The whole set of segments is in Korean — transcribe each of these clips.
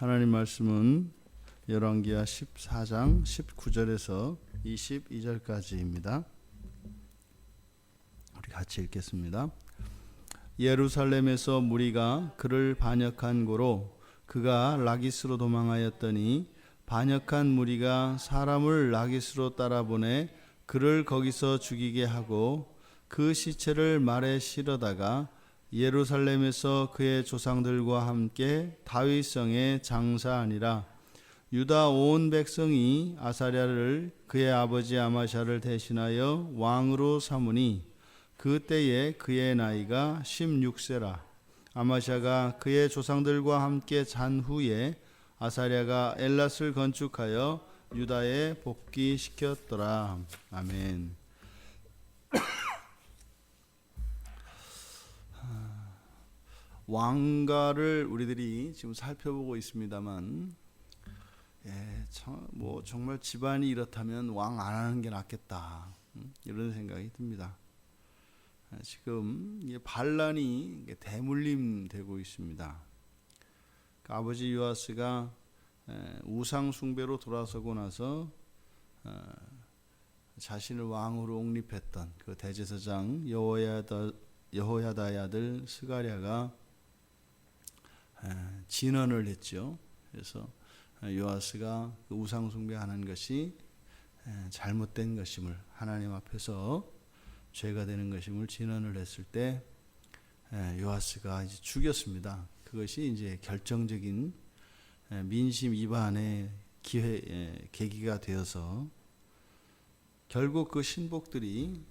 하나님 말씀은 열왕기하 14장 19절에서 22절까지입니다. 우리 같이 읽겠습니다. 예루살렘에서 무리가 그를 반역한 고로 그가 라기스로 도망하였더니 반역한 무리가 사람을 라기스로 따라보내 그를 거기서 죽이게 하고 그 시체를 말에 실어다가 예루살렘에서 그의 조상들과 함께 다윗성에 장사하니라. 유다 온 백성이 아사랴를 그의 아버지 아마샤를 대신하여 왕으로 삼으니 그때에 그의 나이가 16세라. 아마샤가 그의 조상들과 함께 잔 후에 아사랴가 엘랏을 건축하여 유다에 복귀시켰더라. 아멘. 왕가를 우리들이 지금 살펴보고 있습니다만, 예, 참, 뭐 정말 집안이 이렇다면 왕 안 하는 게 낫겠다 음, 이런 생각이 듭니다. 아, 지금 이 반란이 대물림 되고 있습니다. 그 아버지 요아스가 우상 숭배로 돌아서고 나서 어, 자신을 왕으로 옹립했던 그 대제사장 여호야다 여호야다의 아들 스가랴가 진언을 했죠. 그래서 요아스가 그 우상 숭배하는 것이 잘못된 것임을 하나님 앞에서 죄가 되는 것임을 진언을 했을 때 요아스가 이제 죽였습니다. 그것이 이제 결정적인 민심 위반의 기회 계기가 되어서 결국 그 신복들이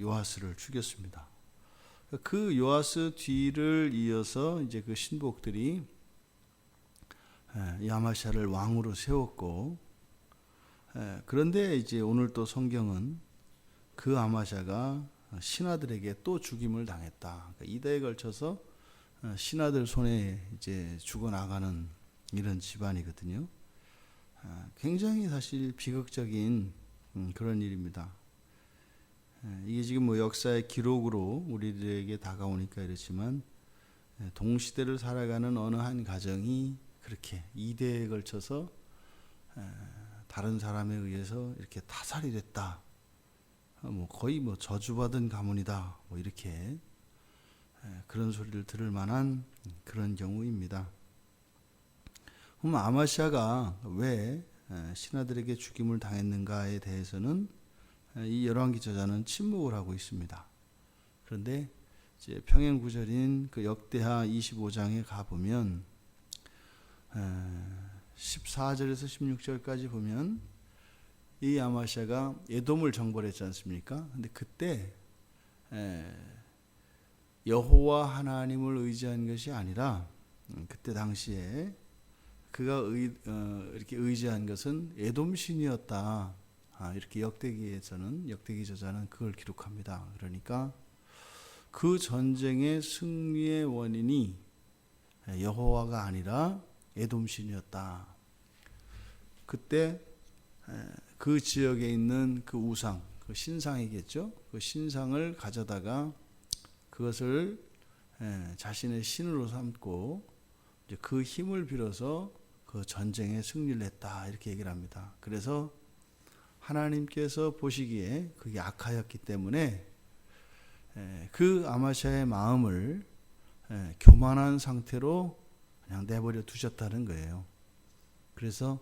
요아스를 죽였습니다. 그 요아스 뒤를 이어서 이제 그 신복들이 야마샤를 왕으로 세웠고 그런데 이제 오늘 또 성경은 그 아마샤가 신하들에게 또 죽임을 당했다. 그러니까 이대에 걸쳐서 신하들 손에 이제 죽어 나가는 이런 집안이거든요. 굉장히 사실 비극적인 음, 그런 일입니다. 이게 지금 뭐 역사의 기록으로 우리들에게 다가오니까 이렇지만 동시대를 살아가는 어느 한 가정이 그렇게 이대에 걸쳐서 다른 사람에 의해서 이렇게 타살이 됐다. 어, 뭐 거의 뭐 저주받은 가문이다. 뭐 이렇게 그런 소리를 들을 만한 그런 경우입니다. 그럼 아마시아가 왜 신하들에게 죽임을 당했는가에 대해서는 이 열왕기 저자는 침묵을 하고 있습니다. 그런데 이제 평행 구절인 그 역대하 25장에 가 보면 14절에서 16절까지 보면 이 아마샤가 에돔을 정벌했지 않습니까? 근데 그때 여호와 하나님을 의지한 것이 아니라 음, 그때 당시에 그가 의, 어, 이렇게 의지한 것은 에돔 신이었다. 아, 이렇게 역대기에서는 역대기 저자는 그걸 기록합니다. 그러니까 그 전쟁의 승리의 원인이 여호와가 아니라 에돔 신이었다. 그때 그 지역에 있는 그 우상, 그 신상이겠죠. 그 신상을 가져다가 그것을 자신의 신으로 삼고 그 힘을 빌어서 그 전쟁에 승리를 했다 이렇게 얘기를 합니다. 그래서 하나님께서 보시기에 그게 악하였기 때문에 그 아마샤의 마음을 교만한 상태로 그냥 내버려 두셨다는 거예요. 그래서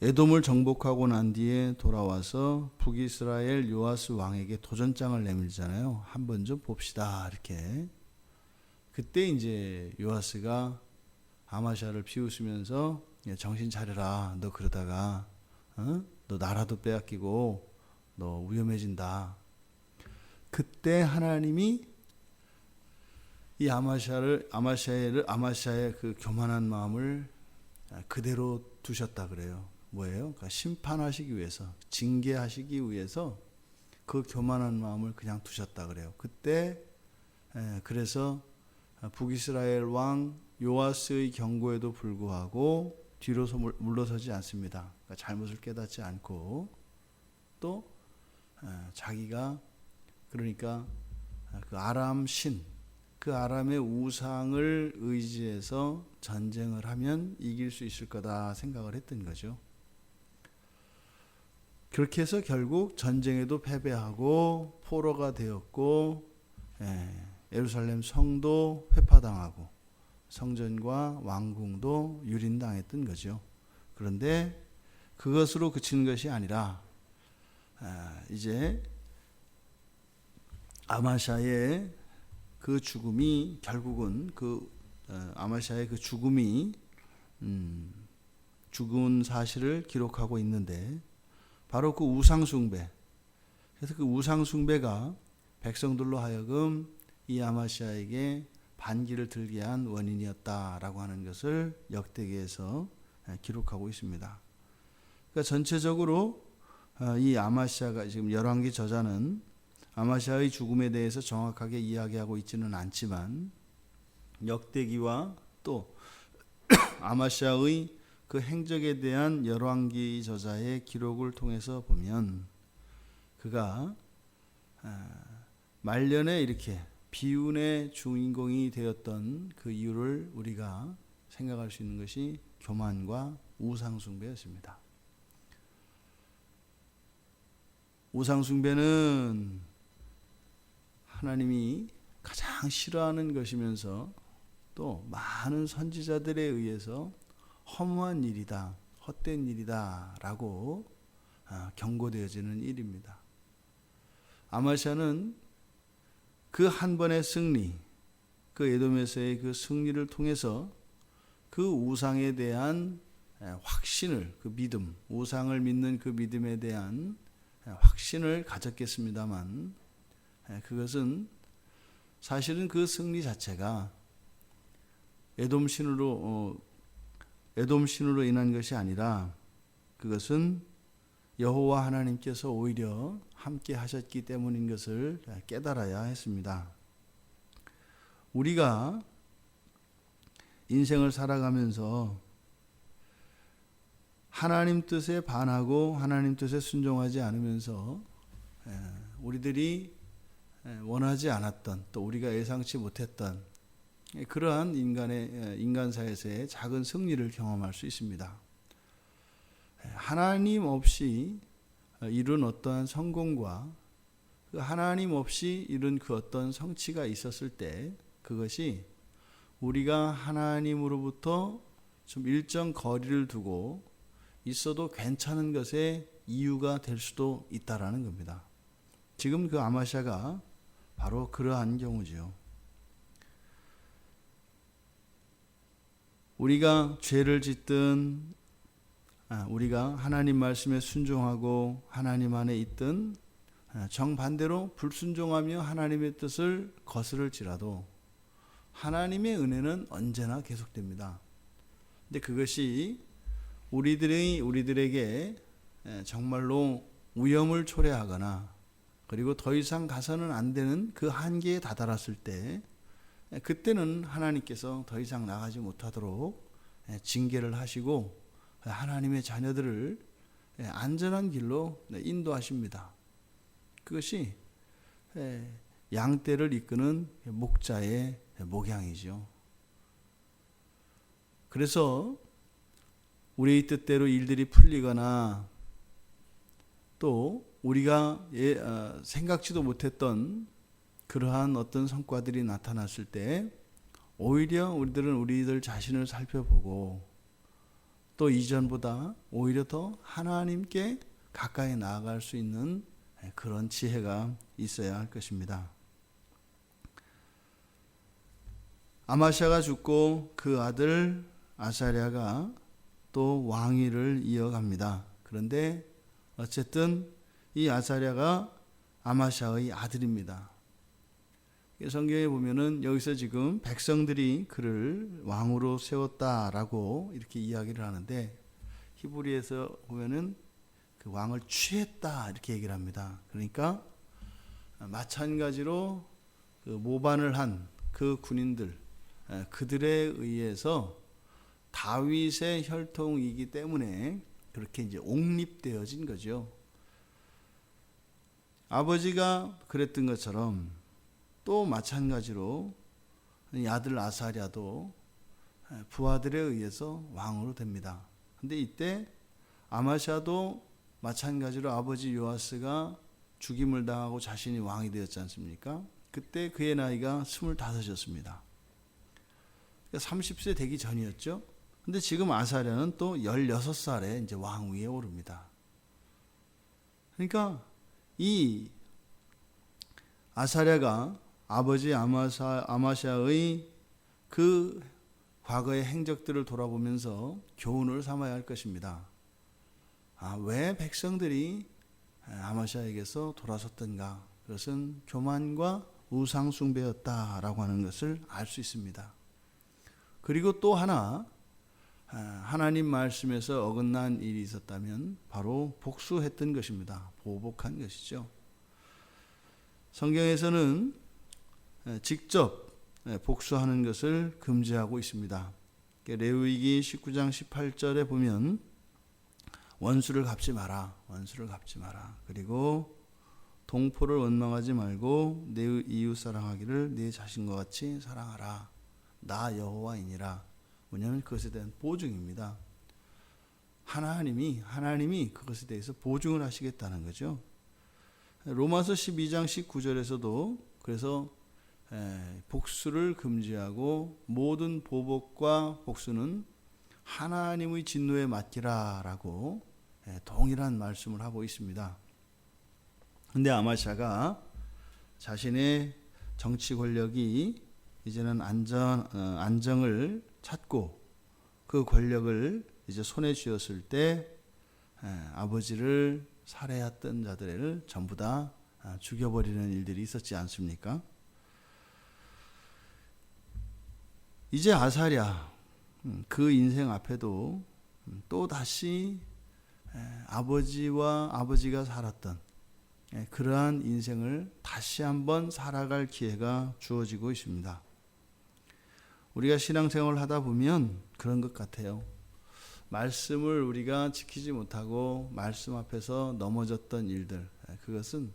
에돔을 정복하고 난 뒤에 돌아와서 북이스라엘 요아스 왕에게 도전장을 내밀잖아요. 한번 좀 봅시다 이렇게. 그때 이제 요아스가 아마샤를 비웃으면서 정신 차려라. 너 그러다가 어? 너 나라도 빼앗기고 너 위험해진다. 그때 하나님이 이 아마샤를 아마샤를 아마샤의 그 교만한 마음을 그대로 두셨다 그래요. 뭐예요? 그러니까 심판하시기 위해서, 징계하시기 위해서 그 교만한 마음을 그냥 두셨다 그래요. 그때 그래서 북이스라엘 왕 요아스의 경고에도 불구하고 뒤로서 물러서지 않습니다. 그러니까 잘못을 깨닫지 않고 또 자기가 그러니까 그 아람 신 그 아람의 우상을 의지해서 전쟁을 하면 이길 수 있을 거다 생각을 했던 거죠. 그렇게 해서 결국 전쟁에도 패배하고 포로가 되었고 예, 예루살렘 성도 회파당하고 성전과 왕궁도 유린당했던 거죠. 그런데 그것으로 그치는 것이 아니라 아, 이제 아마샤의 그 죽음이 결국은 그 어, 아마샤의 그 죽음이 음, 죽은 사실을 기록하고 있는데 바로 그 우상 숭배. 그래서 그 우상 숭배가 백성들로 하여금 이 아마시아에게 반기를 들게 한 원인이었다라고 하는 것을 역대기에서 기록하고 있습니다. 그러니까 전체적으로 어, 이 아마시아가 지금 열왕기 저자는 아마시아의 죽음에 대해서 정확하게 이야기하고 있지는 않지만 역대기와 또 아마시아의 그 행적에 대한 열왕기 저자의 기록을 통해서 보면 그가 아, 말년에 이렇게 비운의 주인공이 되었던 그 이유를 우리가 생각할 수 있는 것이 교만과 우상숭배였습니다. 우상숭배는 하나님이 가장 싫어하는 것이면서 또 많은 선지자들에 의해서 허무한 일이다, 헛된 일이다 라고 아, 경고되어지는 일입니다. 아마샤는 그 한 번의 승리, 그 에돔에서의 그 승리를 통해서 그 우상에 대한 확신을, 그 믿음, 우상을 믿는 그 믿음에 대한 확신을 가졌겠습니다만, 그것은 사실은 그 승리 자체가 에돔 신으로 어, 에돔 신으로 인한 것이 아니라 그것은 여호와 하나님께서 오히려 함께 하셨기 때문인 것을 깨달아야 했습니다. 우리가 인생을 살아가면서 하나님 뜻에 반하고 하나님 뜻에 순종하지 않으면서 우리들이 원하지 않았던 또 우리가 예상치 못했던 그러한 인간의 인간사에서의 작은 승리를 경험할 수 있습니다. 하나님 없이 이룬 어떠한 성공과 그 하나님 없이 이룬 그 어떤 성취가 있었을 때 그것이 우리가 하나님으로부터 좀 일정 거리를 두고 있어도 괜찮은 것의 이유가 될 수도 있다라는 겁니다. 지금 그 아마샤가 바로 그러한 경우지요. 우리가 죄를 짓든 아, 우리가 하나님 말씀에 순종하고 하나님 안에 있든 아, 정반대로 불순종하며 하나님의 뜻을 거스를지라도 하나님의 은혜는 언제나 계속됩니다. 근데 그것이 우리들이 우리들에게 정말로 위험을 초래하거나 그리고 더 이상 가서는 안 되는 그 한계에 다다랐을 때 그때는 하나님께서 더 이상 나가지 못하도록 징계를 하시고 하나님의 자녀들을 안전한 길로 인도하십니다. 그것이 양떼를 이끄는 목자의 목양이죠. 그래서 우리의 뜻대로 일들이 풀리거나 또 우리가 예, 어, 생각지도 못했던 그러한 어떤 성과들이 나타났을 때 오히려 우리들은 우리들 자신을 살펴보고 또 이전보다 오히려 더 하나님께 가까이 나아갈 수 있는 그런 지혜가 있어야 할 것입니다. 아마샤가 죽고 그 아들 아사랴가 또 왕위를 이어갑니다. 그런데 어쨌든 이 아사랴가 아마샤의 아들입니다. 성경에 보면은 여기서 지금 백성들이 그를 왕으로 세웠다라고 이렇게 이야기를 하는데 히브리에서 보면은 그 왕을 취했다 이렇게 얘기를 합니다. 그러니까 마찬가지로 그 모반을 한 그 군인들 그들에 의해서 다윗의 혈통이기 때문에 그렇게 이제 옹립되어진 거죠. 아버지가 그랬던 것처럼 또 마찬가지로 이 아들 아사랴도 부하들에 의해서 왕으로 됩니다. 근데 이때 아마샤도 마찬가지로 아버지 요아스가 죽임을 당하고 자신이 왕이 되었지 않습니까? 그때 그의 나이가 25이었습니다. 30세 되기 전이었죠. 근데 지금 아사랴는 또 16살에 이제 왕 위에 오릅니다. 그러니까 이 아사랴가 아버지 아마사, 아마샤의 그 과거의 행적들을 돌아보면서 교훈을 삼아야 할 것입니다. 아, 왜 백성들이 아마샤에게서 돌아섰던가? 그것은 교만과 우상숭배였다라고 하는 것을 알 수 있습니다. 그리고 또 하나 하나님 말씀에서 어긋난 일이 있었다면 바로 복수했던 것입니다. 보복한 것이죠. 성경에서는 직접 복수하는 것을 금지하고 있습니다. 레위기 19장 18절에 보면 원수를 갚지 마라. 원수를 갚지 마라. 그리고 동포를 원망하지 말고 내 이웃 사랑하기를 내 자신과 같이 사랑하라. 나 여호와이니라. 뭐냐면 그것에 대한 보증입니다. 하나님이 하나님이 그것에 대해서 보증을 하시겠다는 거죠. 로마서 12장 19절에서도 그래서 복수를 금지하고 모든 보복과 복수는 하나님의 진노에 맡기라라고 동일한 말씀을 하고 있습니다. 근데 아마샤가 자신의 정치 권력이 이제는 안정 안정을 찾고 그 권력을 이제 손에 쥐었을 때 아버지를 살해했던 자들을 전부 다 죽여버리는 일들이 있었지 않습니까? 이제 아사랴 음, 그 인생 앞에도 음, 또 다시 아버지와 아버지가 살았던 그러한 인생을 다시 한번 살아갈 기회가 주어지고 있습니다. 우리가 신앙생활을 하다 보면 그런 것 같아요. 말씀을 우리가 지키지 못하고 말씀 앞에서 넘어졌던 일들, 그것은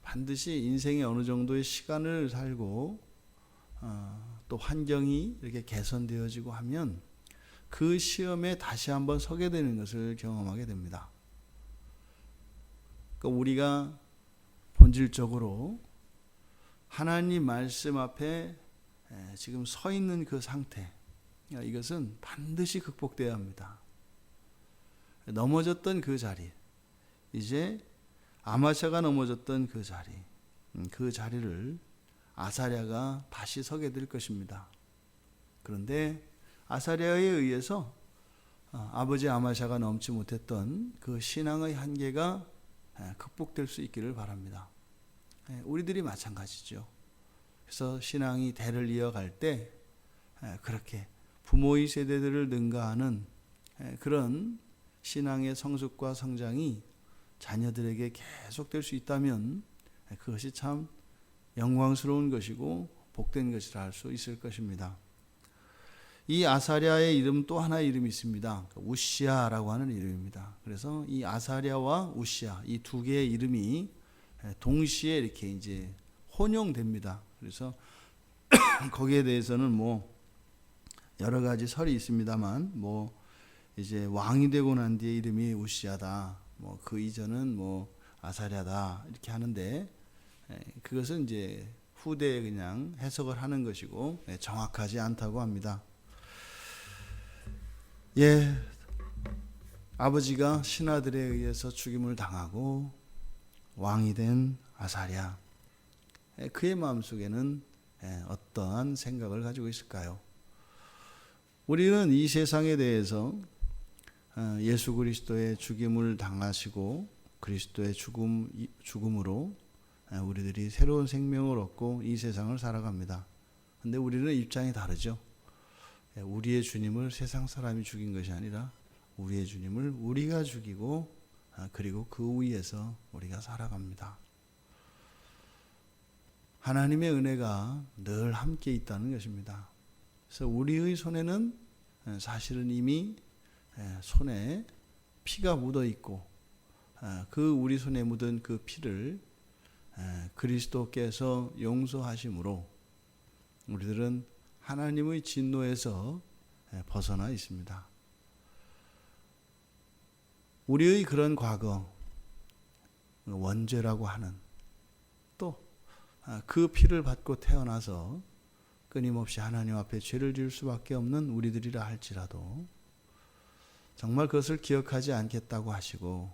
반드시 인생의 어느 정도의 시간을 살고 어, 또 환경이 이렇게 개선되어지고 하면 그 시험에 다시 한번 서게 되는 것을 경험하게 됩니다. 그러니까 우리가 본질적으로 하나님 말씀 앞에 지금 서 있는 그 상태, 이것은 반드시 극복되어야 합니다. 넘어졌던 그 자리, 이제 아마샤가 넘어졌던 그 자리, 음, 그 자리를 아사랴가 다시 서게 될 것입니다. 그런데 아사랴에 의해서 어, 아버지 아마샤가 넘지 못했던 그 신앙의 한계가 극복될 수 있기를 바랍니다. 우리들이 마찬가지죠. 그래서 신앙이 대를 이어갈 때 그렇게 부모의 세대들을 능가하는 그런 신앙의 성숙과 성장이 자녀들에게 계속될 수 있다면 그것이 참 영광스러운 것이고 복된 것이라 할 수 있을 것입니다. 이 아사랴의 이름 또 하나 이름이 있습니다. 우시아라고 하는 이름입니다. 그래서 이 아사랴와 우시아 이 두 개의 이름이 동시에 이렇게 이제 혼용됩니다. 그래서 거기에 대해서는 뭐 여러 가지 설이 있습니다만 뭐 이제 왕이 되고 난 뒤에 이름이 우시아다. 뭐 그 이전은 뭐 아사랴다 이렇게 하는데 그것은 이제 후대에 그냥 해석을 하는 것이고 정확하지 않다고 합니다. 예, 아버지가 신하들에 의해서 죽임을 당하고 왕이 된 아사랴. 그의 마음속에는 어떠한 생각을 가지고 있을까요? 우리는 이 세상에 대해서 어, 예수 그리스도의 죽임을 당하시고 그리스도의 죽음 죽음으로 우리들이 새로운 생명을 얻고 이 세상을 살아갑니다. 근데 우리는 입장이 다르죠. 우리의 주님을 세상 사람이 죽인 것이 아니라 우리의 주님을 우리가 죽이고 아, 그리고 그 위에서 우리가 살아갑니다. 하나님의 은혜가 늘 함께 있다는 것입니다. 그래서 우리의 손에는 사실은 이미 손에 피가 묻어 있고 그 우리 손에 묻은 그 피를 그리스도께서 용서하심으로 우리들은 하나님의 진노에서 예, 벗어나 있습니다. 우리의 그런 과거, 원죄라고 하는 또 그 피를 받고 태어나서 끊임없이 하나님 앞에 죄를 지을 수밖에 없는 우리들이라 할지라도 정말 그것을 기억하지 않겠다고 하시고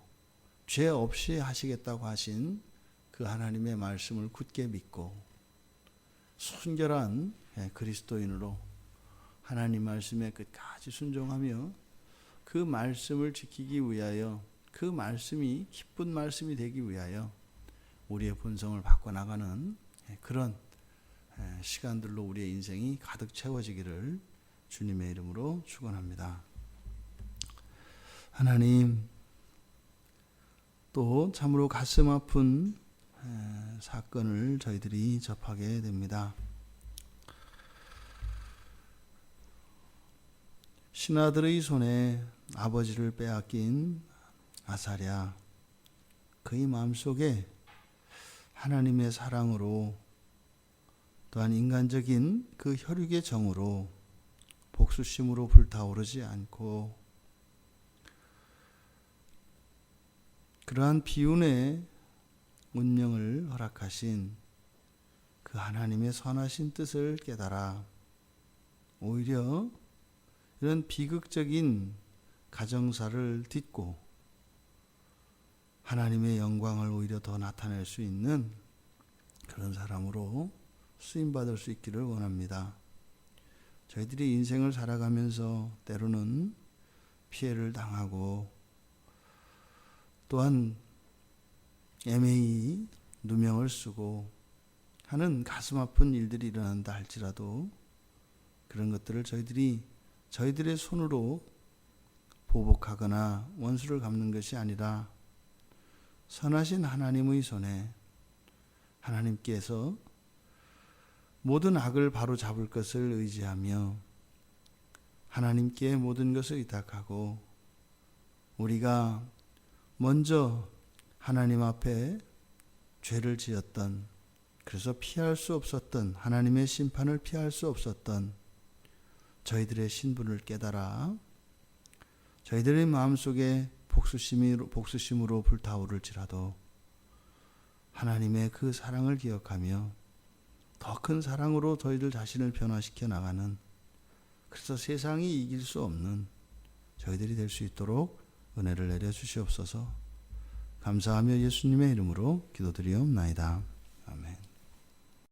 죄 없이 하시겠다고 하신 그 하나님의 말씀을 굳게 믿고 순결한 예, 그리스도인으로 하나님 말씀에 끝까지 순종하며 그 말씀을 지키기 위하여 그 말씀이 기쁜 말씀이 되기 위하여 우리의 본성을 바꿔나가는 예, 그런 예, 시간들로 우리의 인생이 가득 채워지기를 주님의 이름으로 축원합니다. 하나님 또 참으로 가슴 아픈 에, 사건을 저희들이 접하게 됩니다. 신하들의 손에 아버지를 빼앗긴 아사랴 그의 마음속에 하나님의 사랑으로 또한 인간적인 그 혈육의 정으로 복수심으로 불타오르지 않고 그러한 비운의 운명을 허락하신 그 하나님의 선하신 뜻을 깨달아 오히려 이런 비극적인 가정사를 딛고 하나님의 영광을 오히려 더 나타낼 수 있는 그런 사람으로 쓰임 받을 수 있기를 원합니다. 저희들이 인생을 살아가면서 때로는 피해를 당하고 또한 애매히 누명을 쓰고 하는 가슴 아픈 일들이 일어난다 할지라도 그런 것들을 저희들이 저희들의 손으로 보복하거나 원수를 갚는 것이 아니라 선하신 하나님의 손에 하나님께서 모든 악을 바로 잡을 것을 의지하며 하나님께 모든 것을 의탁하고 우리가 먼저 하나님 앞에 죄를 지었던 그래서 피할 수 없었던 하나님의 심판을 피할 수 없었던 저희들의 신분을 깨달아 저희들의 마음속에 복수심으로, 복수심으로 불타오를지라도 하나님의 그 사랑을 기억하며 더 큰 사랑으로 저희들 자신을 변화시켜 나가는 그래서 세상이 이길 수 없는 저희들이 될 수 있도록 은혜를 내려 주시옵소서. 감사하며 예수님의 이름으로 기도드리옵나이다. 아멘.